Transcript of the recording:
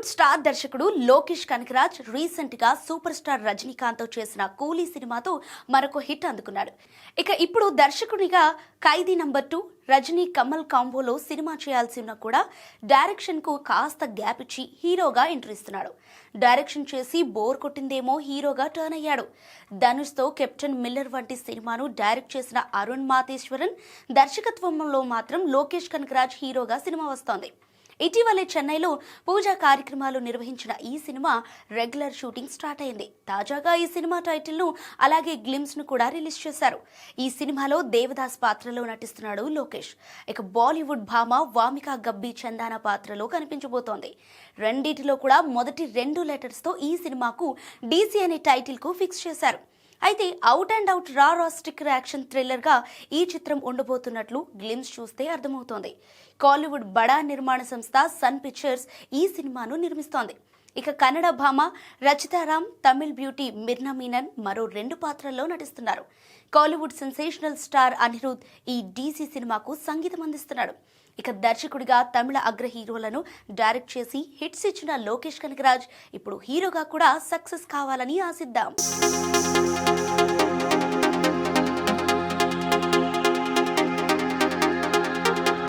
Kollywood star దర్శకుడు లోకేష్ కనకరాజ్ రీసెంట్గా super star రజనీకాంత్తో చేసిన కూలీ సినిమాతో మరొక హిట్ అందుకున్నాడు. ఇక ఇప్పుడు దర్శకునిగా Khaidi number two Rajini Kamal combo cinema చేయాల్సి ఉన్నా కూడా డైరెక్షన్కు కాస్త గ్యాప్ ఇచ్చి హీరోగా ఎంట్రీ ఇస్తున్నాడు. డైరెక్షన్ చేసి బోర్ కొట్టిందేమో హీరోగా టర్న్ అయ్యాడు. ధనుష్తో కెప్టెన్ మిల్లర్ వంటి సినిమాను డైరెక్ట్ చేసిన అరుణ్ మాతేశ్వరన్ దర్శకత్వంలో మాత్రం లోకేష్ కనకరాజ్ హీరోగా సినిమా వస్తోంది. ఇటీవలే చెన్నైలో పూజా కార్యక్రమాలు నిర్వహించిన ఈ సినిమా రెగ్యులర్ షూటింగ్ స్టార్ట్ అయింది. తాజాగా ఈ సినిమా టైటిల్ను అలాగే గ్లిమ్స్ను కూడా రిలీజ్ చేశారు. ఈ సినిమాలో దేవదాస్ పాత్రలో నటిస్తున్నాడు లోకేష్. ఇక బాలీవుడ్ భామ వామిక గబ్బీ చందాన పాత్రలో కనిపించబోతోంది. రెండిటిలో కూడా మొదటి రెండు లెటర్స్తో ఈ సినిమాకు డీసీ అనే టైటిల్కు ఫిక్స్ చేశారు. అయితే out and out raw rustic action థ్రిల్లర్గా ఈ చిత్రం ఉండబోతున్నట్లు గ్లిమ్స్ చూస్తే అర్థమవుతోంది. కాలీవుడ్ బడా నిర్మాణ సంస్థ సన్ పిక్చర్స్ ఈ సినిమాను నిర్మిస్తోంది. ఇక కన్నడ భామ రచితారామ్ తమిళ్ బ్యూటీ మిర్నా మీనన్ మరో రెండు పాత్రల్లో నటిస్తున్నారు. కాలీవుడ్ సెన్సేషనల్ స్టార్ అనిరుద్ ఈ డీసీ సినిమాకు సంగీతం అందిస్తున్నాడు. ఇక దర్శకుడిగా తమిళ అగ్ర హీరోలను డైరెక్ట్ చేసి హిట్స్ ఇచ్చిన లోకేష్ కనకరాజ్ ఇప్పుడు హీరోగా కూడా సక్సెస్ కావాలని ఆశిద్దాం.